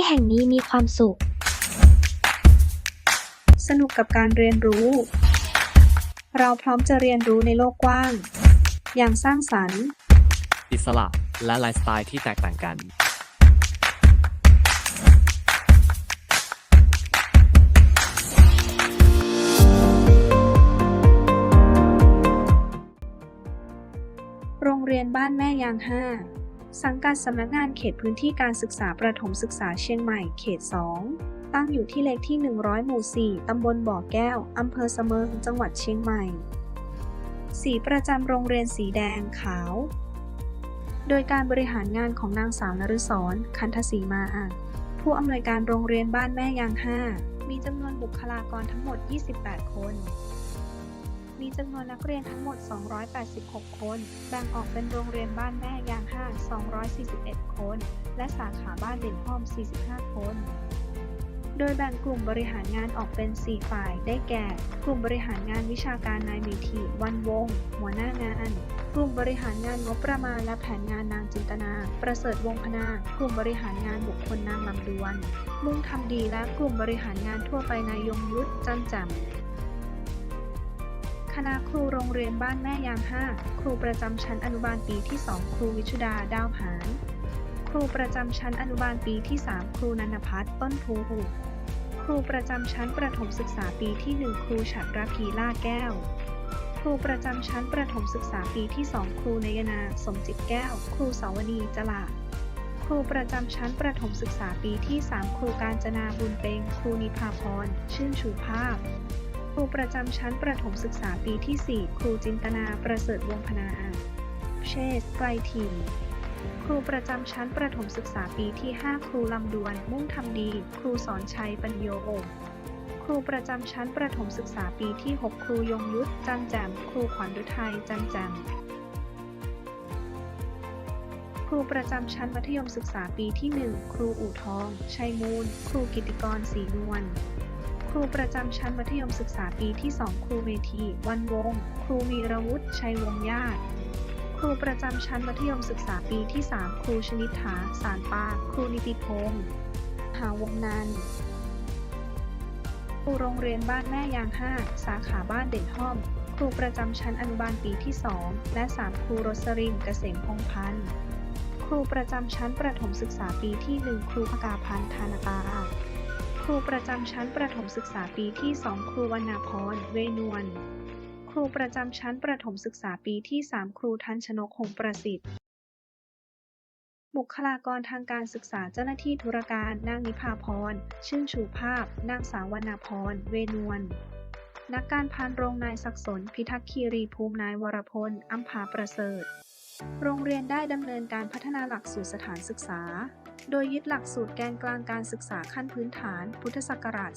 ที่แห่งนี้มีความสุข สนุกกับการเรียนรู้ เราพร้อมจะเรียนรู้ในโลกกว้าง อย่างสร้างสรรค์ อิสระและไลฟ์สไตล์ที่แตกต่างกัน โรงเรียนบ้านแม่ยาง5 สังกัดสำนักงานเขตพื้นที่การศึกษาประถมศึกษาเชียงใหม่ เขต 2 ตั้งอยู่ที่เลขที่ 100 หมู่ 4 ตำบลบ่อแก้ว อำเภอเสมิง จังหวัดเชียงใหม่ สีประจำโรงเรียนสีแดงขาว โดยการบริหารงานของนางสาวนฤศร คันทศีมา ผู้อำนวยการโรงเรียนบ้านแม่ยาง 5 มีจำนวนบุคลากรทั้งหมด 28 คน มีจำนวนนักเรียนทั้งหมด 286 คน แบ่งออกเป็นโรงเรียนบ้านแม่ยาง5 241 คน และสาขาบ้านเด่นห้อม 45 คน โดยแบ่งกลุ่มบริหารงานออกเป็น 4 ฝ่าย ได้แก่ กลุ่มบริหารงานวิชาการนายมิธีวันวงศ์หัวหน้างาน กลุ่มบริหารงานงบประมาณและแผนงานนางจินตนา ประเสริฐวงพนา กลุ่มบริหารงานบุคคลนางลำดวน มุ่งทำดีและกลุ่มบริหารงานทั่วไปนายยงยุทธจันจ่มค ณะครูโรงเรียนบ้านแม่ยาง5ครูประจำชั้นอนุบาลปีที่ 2 ครูวิชุดาดาวหานครูประจำชั้นอนุบาลปีที่ 3 ครูนันพัฒน์ต้นภูครูประจำชั้นประถมศึกษาปีที่ 1 ครูฉัตรพีล่าแก้ว ครูประจำชั้นประถมศึกษาปีที่ 2 ครูนยนาสมจิตแก้ว ครูสาวนีจลาครูประจำชั้นประถมศึกษาปีที่ 3 ครูการจนาบุญเปงครูนิพาพร ชื่นชูภาพ ครูประจำชั้นประถมศึกษาปีที่ 4 ครูจินตนาประเสริฐวงพนาเชษไกลถิ่นครูประจำชั้นประถมศึกษาปีที่ 5 ครูลำดวน มุ่งทำดี ครูสอนชัยปัญโยโอครูประจำชั้นประถมศึกษาปีที่ 6 ครูยงยุทธจันแจม ครูขวัญฤทัยจันแจม ครูประจำชั้นมัธยมศึกษาปีที่ 1 ครูอู่ทอง ชัยมูล ครูกิติกรศรีนวล ครูประจำชั้นมัธยมศึกษาปีที่ 2 ครูเมธี วันวงศ์ครูวีรวุฒิ ชัยวงศ์ญาติ ครูประจำชั้นมัธยมศึกษาปีที่ 3 ครูชนิษฐา สารปาครูนิติพงศ์หาวงนันครูโรงเรียนบ้านแม่ยาง 5 สาขาบ้านเด่นห้อม ครูประจำชั้นอนุบาลปีที่ 2 และ 3 ครูโรสรินเกษมพงพันธ์ ครูประจำชั้นประถมศึกษาปีที่ 1 ครูพกาพันธ์ธานตาค รูประจำชั้นประถมศึกษาปีที่ 2 ครูวรรณพร เวนวล ครูประจำชั้นประถมศึกษาปีที่ 3 ครูทันชนกหงประสิทธิ์ บุคลากรทางการศึกษาเจ้าหน้าที่ธุรการ นางนิพาพร ชื่นชูภาพ นางสาววรรณพร เวนวล นักการพานโรงนายศักดิ์สน พิทักษ์คีรีภูมินายวรพลอัมพาประเสริฐ โรงเรียนได้ดำเนินการพัฒนาหลักสูตรสถานศึกษา โดยยึดหลักสูตรแกนกลางการศึกษาขั้นพื้นฐาน พุทธศักราช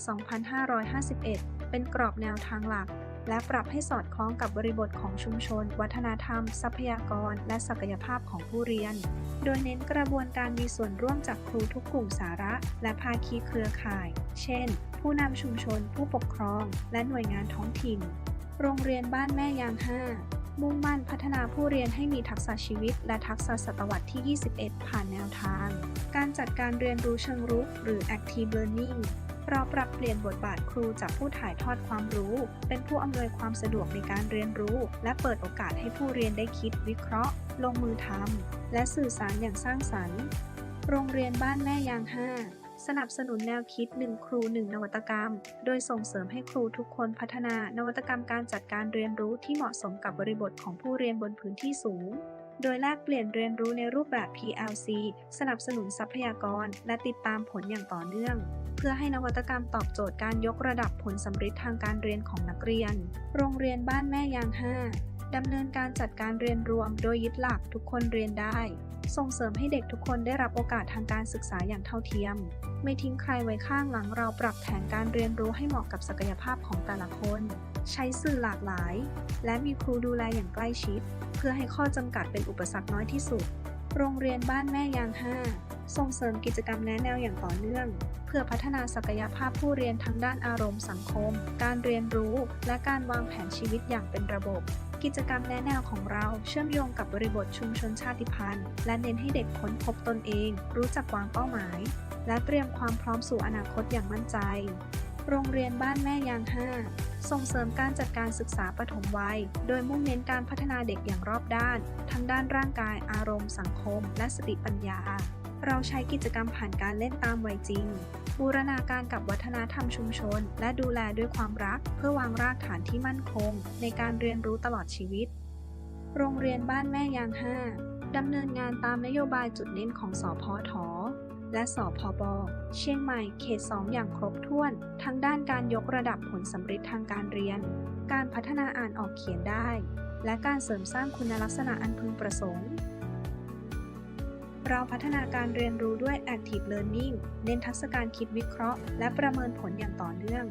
2551 เป็นกรอบแนวทางหลัก และปรับให้สอดคล้องกับบริบทของชุมชน วัฒนธรรม ทรัพยากร และศักยภาพของผู้เรียน โดยเน้นกระบวนการมีส่วนร่วมจากครูทุกกลุ่มสาระ และภาคีเครือข่าย เช่น ผู้นำชุมชน ผู้ปกครอง และหน่วยงานท้องถิ่น โรงเรียนบ้านแม่ยาง 5 มุ่งมั่นพัฒนาผู้เรียนให้มีทักษะชีวิต และทักษะศตวรรษที่ 21 ผ่านแนวทาง การจัดการเรียนรู้เชิงรุก หรือ active learning เราปรับเปลี่ยนบทบาทครูจากผู้ถ่ายทอดความรู้ เป็นผู้อำนวยความสะดวกในการเรียนรู้ และเปิดโอกาสให้ผู้เรียนได้คิดวิเคราะห์ ลงมือทำและสื่อสารอย่างสร้างสรรค์ โรงเรียนบ้านแม่ยาง5 สนับสนุนแนวคิด 1 ครู 1 นวัตกรรม โดยส่งเสริมให้ครูทุกคนพัฒนานวัตกรรมการจัดการเรียนรู้ที่เหมาะสมกับบริบทของผู้เรียนบนพื้นที่สูง โดยแลกเปลี่ยนเรียนรู้ในรูปแบบ PLC สนับสนุนทรัพยากร และติดตามผลอย่างต่อเนื่อง เพื่อให้นวัตกรรมตอบโจทย์การยกระดับผลสำเร็จทางการเรียนของนักเรียน โรงเรียนบ้านแม่ยาง 5 ดำเนินการจัดการเรียนรวมโดยยึดหลักทุกคนเรียนได้ ส่งเสริมให้เด็กทุกคนได้รับโอกาสทางการศึกษาอย่างเท่าเทียม ไม่ทิ้งใครไว้ข้างหลังเราปรับแผนการเรียนรู้ให้เหมาะกับศักยภาพของแต่ละคน ใช้สื่อหลากหลาย และมีครูดูแลอย่างใกล้ชิด เพื่อให้ข้อจำกัดเป็นอุปสรรคน้อยที่สุด โรงเรียนบ้านแม่ยาง 5 ส่งเสริมกิจกรรมแนะแนวอย่างต่อเนื่องเพื่อพัฒนาศักยภาพผู้เรียนทั้งด้านอารมณ์สังคม การเรียนรู้ และการวางแผนชีวิตอย่างเป็นระบบ กิจกรรมแนะแนวของเราเชื่อมโยงกับบริบทชุมชนชาติพันธุ์ และเน้นให้เด็กค้นพบตนเอง รู้จักวางเป้าหมาย และเตรียมความพร้อมสู่อนาคตอย่างมั่นใจ โรงเรียนบ้านแม่ยาง 5 ส่งเสริมการจัดการศึกษาปฐมวัย โดยมุ่งเน้นการพัฒนาเด็กอย่างรอบด้าน ทั้งด้านร่างกาย อารมณ์ สังคม และสติปัญญา เราใช้กิจกรรมผ่านการเล่นตามวัยจริง บูรณาการกับวัฒนธรรมชุมชน และดูแลด้วยความรัก เพื่อวางรากฐานที่มั่นคง ในการเรียนรู้ตลอดชีวิต โรงเรียนบ้านแม่ยาง 5 ดำเนินงานตามนโยบายจุดเน้นของสอพอทอและสอพอบเชียงใหม่ เขต 2 อย่างครบถ้วน ทั้งด้านการยกระดับผลสำเร็จทางการเรียน การพัฒนาอ่านออกเขียนได้ และการเสริมสร้างคุณลักษณะอันพึงประสงค์ เราพัฒนาการเรียนรู้ด้วย Active Learning เน้นทักษะการคิดวิเคราะห์ และประเมินผลอย่างต่อเนื่อง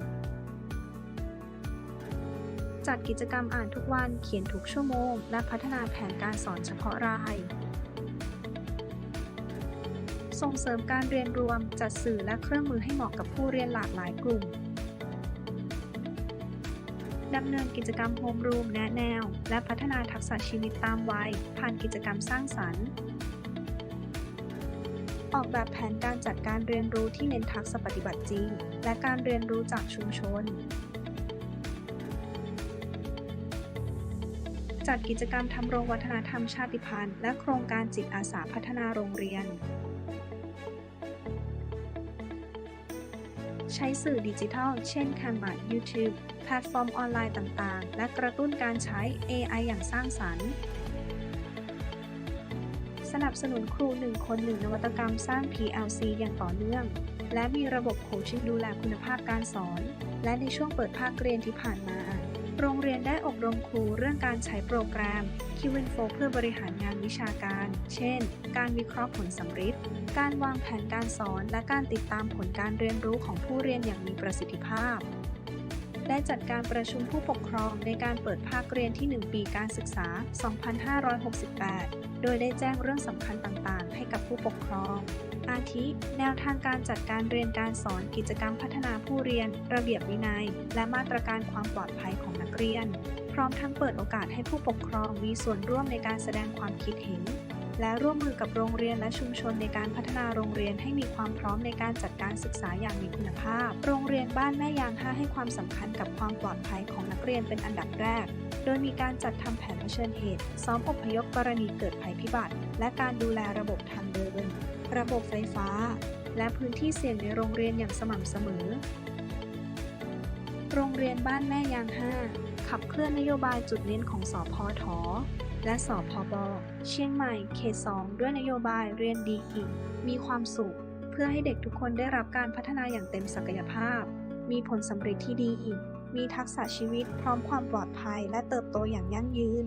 จัดกิจกรรมอ่านทุกวัน เขียนทุกชั่วโมง และพัฒนาแผนการสอนเฉพาะราย ส่งเสริมการเรียนรวม จัดสื่อและเครื่องมือให้เหมาะกับผู้เรียนหลากหลายกลุ่มดำเนินกิจกรรมโฮมรูมแนะแนว และพัฒนาทักษะชีวิตตามวัยผ่านกิจกรรมสร้างสรรค์ ออกแบบแผนการจัดการเรียนรู้ที่เน้นทักษะปฏิบัติจริง และการเรียนรู้จากชุมชน จัดกิจกรรมทำโรงวัฒนธรรมชาติพันธุ์ และโครงการจิตอาสาพัฒนาโรงเรียน ใช้สื่อดิจิทัล เช่น Canva YouTube แพลตฟอร์มออนไลน์ต่าง ๆ และกระตุ้นการใช้ AI อย่างสร้างสรรค์ สนับสนุนครู 1 คน 1 นวัตกรรมสร้าง PLC อย่างต่อเนื่อง และมีระบบโคชชิ่งดูแลคุณภาพการสอน และในช่วงเปิดภาคเรียนที่ผ่านมา โรงเรียนได้อบรมครูเรื่องการใช้โปรแกรม Q-Info เพื่อบริหารงานวิชาการ เช่น การวิเคราะห์ผลสำฤทธิ์การวางแผนการสอน และการติดตามผลการเรียนรู้ของผู้เรียนอย่างมีประสิทธิภาพ ได้จัดการประชุมผู้ปกครองในการเปิดภาคเรียนที่ 1 ปีการศึกษา 2568 โดยได้แจ้งเรื่องสำคัญต่างๆ ให้กับผู้ปกครอง อาทิ แนวทางการจัดการเรียนการสอนกิจกรรมพัฒนาผู้เรียน ระเบียบวินัย และมาตรการความปลอดภัยของนักเรียน พร้อมทั้งเปิดโอกาสให้ผู้ปกครองมีส่วนร่วมในการแสดงความคิดเห็น และร่วมมือกับโรงเรียนและชุมชนในการพัฒนาโรงเรียนให้มีความพร้อมในการจัดการศึกษาอย่างมีคุณภาพ โรงเรียนบ้านแม่ยางห้าให้ความสำคัญกับความปลอดภัยของนักเรียนเป็นอันดับแรก โดยมีการจัดทำแผนเผชิญเหตุ ซ้อมอพยพกรณีเกิดภัยพิบัติ และการดูแลระบบทางเดิน ระบบไฟฟ้า และพื้นที่เสี่ยงในโรงเรียนอย่างสม่ำเสมอ โรงเรียนบ้านแม่ยาง5ขับเคลื่อนนโยบายจุดเน้นของสอพอทอ และสอพอบเชียงใหม่เขต 2 ด้วยนโยบายเรียนดีอีก มีความสุข เพื่อให้เด็กทุกคนได้รับการพัฒนาอย่างเต็มศักยภาพ มีผลสำเร็จที่ดีอีก มีทักษะชีวิตพร้อมความปลอดภัยและเติบโตอย่างยั่งยืน